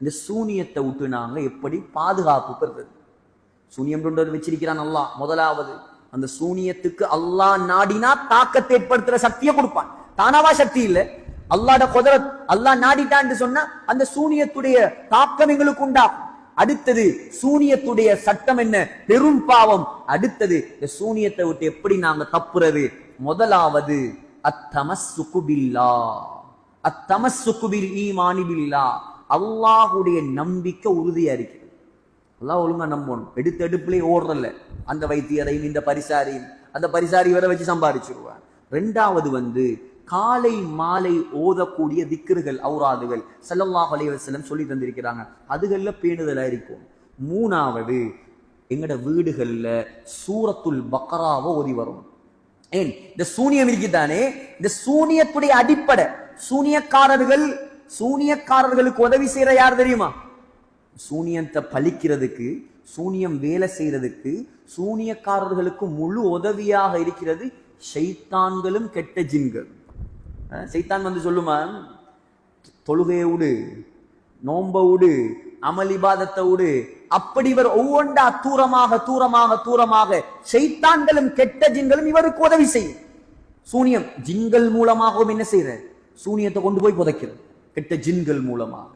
இந்த சூனியத்தை விட்டு நாங்க எப்படி பாதுகாப்பு பெறுறது? சூனியம் வச்சிருக்கிறான் அல்லாஹ். முதலாவது அந்த சூனியத்துக்கு அல்லாஹ் நாடினா தாக்கத்தை ஏற்படுத்துற சக்தியை கொடுப்பான். தானாவா சக்தி இல்ல? அல்லாட குதரத் அல்லாஹ் நாடிட்டான்னு சொன்னா அந்த சூனியத்துடைய தாக்கம் எங்களுக்கு உண்டாகும். அடுத்தது சூனியத்துடைய சட்டம் என்ன? பெரும் பாவம். அடுத்தது இந்த சூனியத்தை விட்டு எப்படி நாங்க தப்புறது? முதலாவது அத்தமஸ்ஸுகு பில்லா. அத்தமஸ்ஸுகு பில் ஈமானிபில்லா அல்லாஹுடைய நம்பிக்கை உறுதியாக இருக்கிறது எல்லாம் ஒழுங்காக நம்பணும். எடுத்து எடுப்புலயே ஓடுறல அந்த வைத்தியரையும் இந்த பரிசாரையும் அந்த பரிசாரி வரை வச்சு சம்பாதிச்சிருவார் ரெண்டாவது வந்து காலை மாலை ஓதக்கூடிய திக்கர்கள் அவுராதுகள் ஸல்லல்லாஹு அலைஹி சொல்லி தந்திருக்கிறாங்க. அதுகளில் பேணுதலாக இருக்கும். மூணாவது எங்களோட வீடுகளில் சூரத்துல் பக்ராவை ஓதி வரும். ஏன்? இந்த சூனியம் இருக்குதானே? இந்த சூனியத்துடைய அடிப்படை சூனியக்காரர்கள் சூனியக்காரர்களுக்கு உதவி செய்யற யார் தெரியுமா? சூனியத்தை பழிக்கிறதுக்கு சூனியம் வேலை செய்யறதுக்கு சூனியக்காரர்களுக்கு முழு உதவியாக இருக்கிறது ஷைத்தான்களும் கெட்ட ஜின்கள். சைத்தான் வந்து சொல்லுமா? தொழுகையை விடு நோம்ப விடு அமளிபாதத்தை விடு. அப்படி இவர் ஒவ்வொன்றா தூரமாக தூரமாக தூரமாக ஷைத்தான்களும் கெட்ட ஜின்களும் இவருக்கு உதவி செய்யும். சூனியம் ஜின்கள் மூலமாகவும் என்ன செய்யற? சூனியத்தை கொண்டு போய் புதைக்கிறது. கெட்ட ஜின்கள் மூலமாக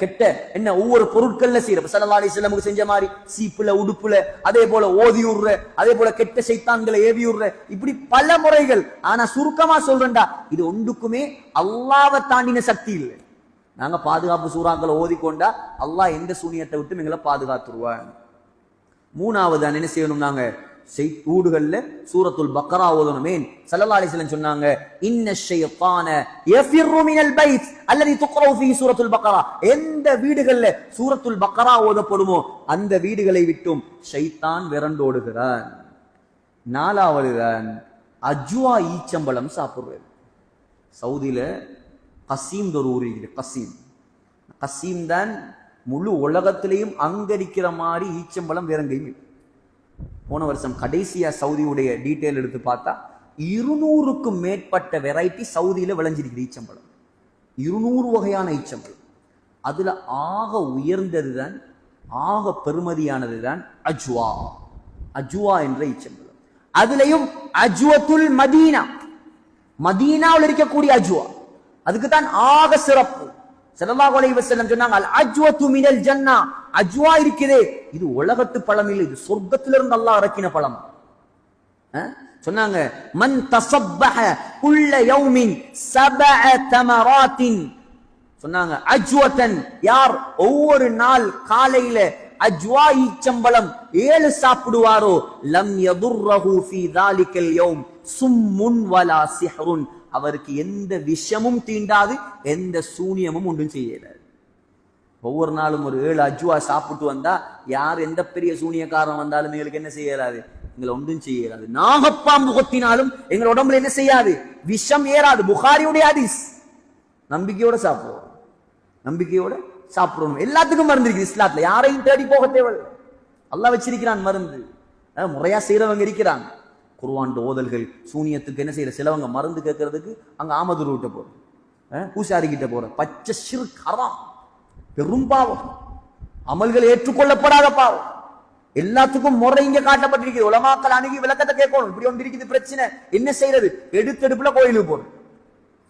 கெட்ட என்ன ஒவ்வொரு பொருட்கள்ல செய்யற. சலவாடி அலிஸ்லமுக்கு செஞ்ச மாதிரி சீப்புல உடுப்புல அதே போல ஓதி விடுற அதே போல கெட்ட சைத்தான்களை ஏவி விடுற இப்படி பல முறைகள். ஆனா சுருக்கமா சொல்றேன்டா இது ஒன்றுக்குமே அல்லாவை தாண்டின சக்தி இல்லை. நாங்க பாதுகாப்பு சூறாக்களை ஓதிக்கொண்டா அல்லாஹ் எந்த சூனியத்தை விட்டு எங்களை பாதுகாத்துருவான். மூணாவது என்ன செய்யணும் நாங்க செய் ஊடுகள்ல சூரத்துல் பக்கரா ஓதணுமே. சல்லல்லாஹு அலைஹி சொன்னாங்க இன்ன ஷைத்தான யஃபிர்ரு மினல் பைத் அல்லதி துக்ரவு ஃபீ சூரத்துல் பக்கரா எந்த வீடுகள்ல சூரத்துல் பக்கரா ஓதப்படுமோ அந்த வீடுகளை விட்டும் ஷைத்தான் விரண்டோடுகிறான். நாலாவது தான் அஜ்வா ஈச்சம்பழம் சாப்பிடுறது. சவுதியில கசீம் ஒரு ஊர் இருக்குது கசீம். கசீம் தான் முழு உலகத்திலையும் அங்கரிக்கிற மாதிரி ஈச்சம்பளம் வேற எங்கேயும் இல்லை. போன வருஷம் கடைசியாக சவுதியுடைய டீட்டெயில் எடுத்து பார்த்தா இருநூறுக்கும் மேற்பட்ட வெரைட்டி சவுதியில் விளைஞ்சிருக்குது ஈச்சம்பழம். இருநூறு வகையான ஈச்சம்பழம். அதில் ஆக உயர்ந்தது தான் ஆக பெருமதியானது தான் அஜ்வா. அஜ்வா என்ற ஈச்சம்பழம். அதுலேயும் அஜ்வத்துல் மதீனா. மதீனாவில் இருக்கக்கூடிய அஜ்வா. அதுக்கு தான் ஆக சிறப்பு. ஸல்லல்லாஹு அலைஹி வஸல்லம் சொன்னாங்க அல் அஜ்வத்து மினல் ஜன்னா. அஜ்வா இருக்குதே இது உலகத்து பழம் இல்லை இது சொர்க்கத்திலிருந்து அல்லாஹ் இறக்கின பழம். அஹ்? சொன்னாங்க மன் தசப்பஹ குல்ல யௌமின் சபஅ தமராத்தின். சொன்னாங்க அஜ்வத்தன் யார் ஒவ்வொரு நாள் காலையில அஜ்வா ஈச்சம்பழம் ஏழு சாப்பிடுவாரோ லம் யதுர்ரஹு ஃபீ தாலிகல் யௌம் சும்முன் வலா சிஹ்ருன். அவருக்கு எந்த விஷமும் தீண்டாது எந்த சூனியமும் ஒன்றும் செய்யல. ஒவ்வொரு நாளும் ஒரு ஏழு அஜுவா சாப்பிட்டு வந்தா யார் எந்த பெரிய சூனியக்காரன் வந்தாலும் எங்களுக்கு என்ன செய்யறாரு எங்களை ஒன்றும் செய்யறாது நாகப்பாம்பு கொத்தினாலும் எங்கள் உடம்புல என்ன செய்யாது? விஷம் ஏறாது. புகாரியுடைய ஹதீஸ். நம்பிக்கையோட சாப்பிடுவோம். நம்பிக்கையோட சாப்பிடணும் எல்லாத்துக்கும் மருந்து இருக்குது இஸ்லாத்துல. யாரையும் தேடி போக தேவையில்லை. அல்லா வச்சிருக்கிறான் மருந்து. முறையா செய்யறவங்க இருக்கிறாங்க. குருவான் ஓதல்கள் சூனியத்துக்கு என்ன செய்யற? சிலவங்க மருந்து கேட்கறதுக்கு அங்க ஆமதூர் விட்ட போறோம் பூசாரி கிட்ட போற. பச்சை சிறு கரம். பெரும் பாவம் அமல்கள் ஏற்றுக்கொள்ளப்படாத பாவம். எல்லாத்துக்கும் முறை இங்க காட்டப்பட்டிருக்கிறது. உலமாக்கள் அணுகி விளக்கத்தை கேட்கணும். இப்படி ஒன்று இருக்குது பிரச்சனை. என்ன செய்யறது? எடுத்தெடுப்புல கோயிலுக்கு போகணும்.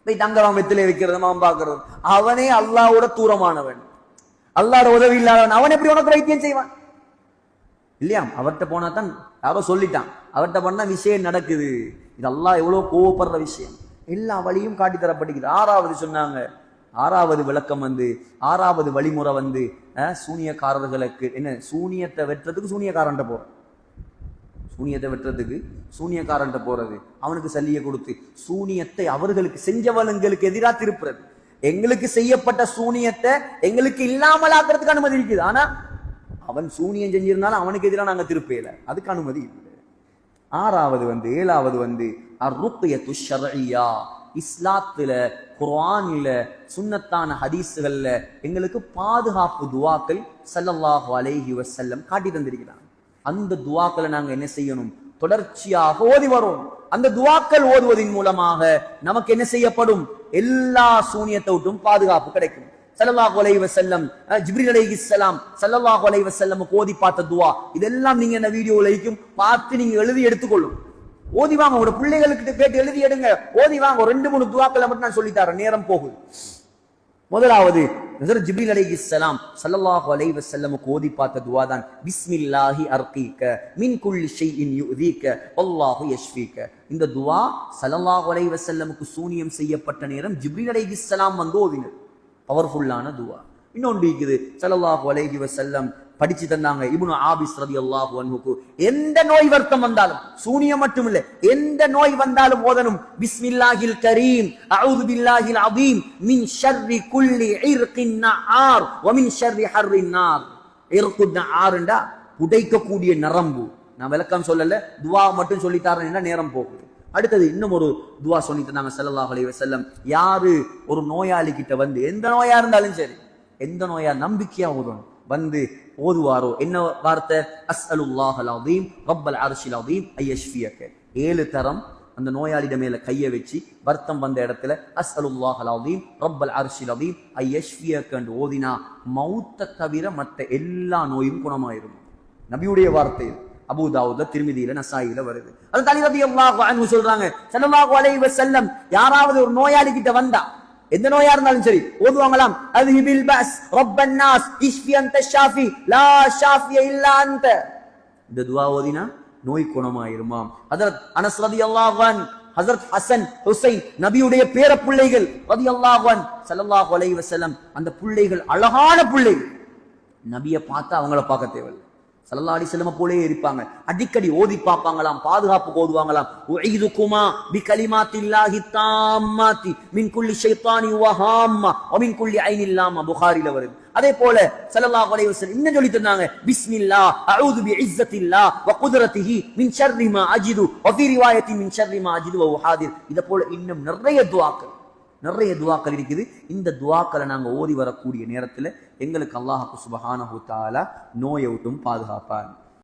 போய் தங்கலாம் வெத்திலே வைக்கிறது மாம் பாக்குறது அவனே அல்லாவோட தூரமானவன். அல்லாட உதவி இல்லாதவன். அவன் எப்படி உனக்கு வைத்தியம் செய்வான்? இல்லையா? அவர்கிட்ட போனா தான் யாரோ சொல்லிட்டான். அவர்கிட்ட பண்ணா விஷயம் நடக்குது. இதெல்லாம் எவ்வளவு கோவப்படுற விஷயம். எல்லா வழியும் காட்டி தரப்பட்டிருக்குது ஆறாவது சொன்னாங்க. ஆறாவது விளக்கம் வந்து ஆறாவது வழிமுறை வந்து சூனியக்காரர்களுக்கு என்ன சூனியத்தை வெட்டுறதுக்கு சூனியக்காரன்ட்ட போறோம். சூனியத்தை வெட்டுறதுக்கு சூனியக்காரன்ட்ட போறது அவனுக்கு சல்லியை கொடுத்து சூனியத்தை அவர்களுக்கு செஞ்சவனுங்களுக்கு எதிராக திருப்புறது. எங்களுக்கு செய்யப்பட்ட சூனியத்தை எங்களுக்கு இல்லாமல் ஆக்குறதுக்கு அனுமதி இருக்குது. ஆனா அவன் சூனியம் செஞ்சிருந்தாலும் அவனுக்கு எதிராக நாங்க திருப்பையில அதுக்கு அனுமதி இல்லை. ஆறாவது வந்து ஏழாவது வந்து அருப்பயத்து ஷர்இயா. இஸ்லாத்துல குர்ஆனில் சுன்னத்தான ஹதீஸுகளில் எங்களுக்கு பாதுகாப்பு துவாக்கள் சல்லல்லாஹு அலைஹி வசல்லம் காட்டி தந்திருக்கிறாங்க. அந்த துவாக்களை நாங்கள் என்ன செய்யணும்? தொடர்ச்சியாக ஓதி வரும். அந்த துவாக்கள் ஓதுவதன் மூலமாக நமக்கு என்ன செய்யப்படும்? எல்லா சூனியத்தை விட்டும் பாதுகாப்பு கிடைக்கும். சல்லாஹ் அலைஹி செல்லம் ஜிப்ரி ஜிப்ரீல் அலைஹிஸ்ஸலாம் சல்லாஹ் அலைஹி செல்லம் ஓதி பார்த்த துவா இதெல்லாம் நீங்க என்ன வீடியோ இருக்கும் பார்த்து நீங்க எழுதி எடுத்துக்கொள்ளும். ஓதி வாங்க உங்களோட பிள்ளைகளுக்கிட்ட கேட்டு எழுதி எடுங்க. ஓதி வாங்க ரெண்டு மூணு துவாக்களை மட்டும் நான் சொல்லித்தரேன் நேரம் போகுது. முதலாவது ஜிபில் அலை இஸ்லாம் சல்லாஹு அலை வசல்லமுக்கு ஓதி பார்த்த துவா தான் பிஸ்மில்லாஹி அர்கீக்க மின் குல்லி ஷைஇன் யுதீக்க வல்லாஹு யஷ்ஃபீக இந்த துவா சல்லாஹு அலை வசல்லமுக்கு சூனியம் செய்யப்பட்ட நேரம் ஜிப்ரில் அலை இஸ்லாம் வந்து ஓதினர் பவர்ஃபுல்லான துவா. இன்னொன்று இருக்குது சல்லாஹு அலைஹி வசல்லம் படிச்சு தந்தாங்க. இபுனு ஆபிஸ் ரலியல்லாஹு அன்ஹுக்கு. எந்த நோய் வருத்தம் வந்தாலும் சூனியம் மட்டும் இல்ல எந்த நோய் வந்தாலும் ஓதனும் பிஸ்மில்லாஹில் கரீம் அவுது பில்லாஹில் அதீம் மின் ஷர்ரி குல்லி இர்கின் நஆர் வ மின் ஷர்ரி ஹர்ரின் நார். இர்குன் நஆர்ண்டா புடைக்கக்கூடிய நரம்பு. நான் விளக்கம் சொல்லல துவா மட்டும் சொல்லி என்ன நேரம் போகுது. அடுத்தது இன்னும் ஒரு துவா சொல்லி தந்தாங்க ஸல்லல்லாஹு அலைஹி செல்லம் யாரு ஒரு நோயாளி கிட்ட வந்து எந்த நோயா இருந்தாலும் சரி எந்த நோயா நம்பிக்கையா ஓதணும். வந்து ஓதுவாரோ என்ன வார்த்தை அஸ் அஸ்அலுல்லாஹ் அலீம் ரப்பல் அர்ஷில் அதீம் ஐயஷ்ஃபியக ஏழு தரம் அந்த நோயாளிட மேல கையை வச்சு வருத்தம் வந்த இடத்துல அஸ் அஸ்அலுல்லாஹ் அலீம் ரப்பல் அர்ஷில் அதீம் ஐயஷ்ஃபியக ஓதினா மௌத்த தவிர மற்ற எல்லா நோயும் குணமாயிரும் நபியுடைய வார்த்தை இது. திருமதியில திருமிதியில நசாயில வருது அது தனி சொல்றாங்க ஸல்லல்லாஹு அலைஹி செல்லம் யாராவது ஒரு நோயாளி கிட்ட வந்தா எந்த நோயா இருந்தாலும் சரி ஓதுவாங்களாம். அது ஹிபில் பஸ் ரப்பன் நாஸ் இஷ்ஃபி அந்த ஷாஃபி. லா ஷாஃபிய இல்லா அந்த. இந்த துவா ஓதினா நோய் குணமாயிருமாம். ஹஜரத் அனஸ் ரதி அன்ஹு ஹசரத் ஹசன் ஹுசைன் நபியுடைய பேர பிள்ளைகள் ரதி அன்ஹு சல்லாஹ் அலைஹி வஸல்லம் அந்த பிள்ளைகள் அழகான பிள்ளைகள். நபியை பார்த்தா அவங்கள பார்க்க தேவையில்லை. சல்லல்லாடி செல்லம போலே இருப்பாங்க. அடிக்கடி ஓதி பார்ப்பாங்களாம் பாதுகாப்பு ஓதுவாங்களாம் உஈதுகுமா பி கலிமாத்தில்லாஹி தாம்மாத்தி மின் குல்லி ஷைத்தானி வஹாம்மா வ மின் குல்லி ஐனில் புகாரில வருது. அதே போல ஸல்லல்லாஹு அலைஹி வஸல்லம் இன்னும் சொல்லி தந்தாங்க பிஸ்மில்லா அஊது பி வ குத்ரத்திஹி மின் ஷர்ரி மா அஜிது வ ஃபீ ரிவாயத்தி மின் ஷர்ரி மா அஜிது வ உஹாதிர். இத போல இன்னும் நிறைய துஆக்கள் நிறைய துவாக்கள் இருக்குது. இந்த துவாக்களை நாங்கள் ஓதி வரக்கூடிய நேரத்தில் எங்களுக்கு அல்லாஹு சுபஹானஹு தஆலா நோயை விட்டும் பாதுகாப்பார்.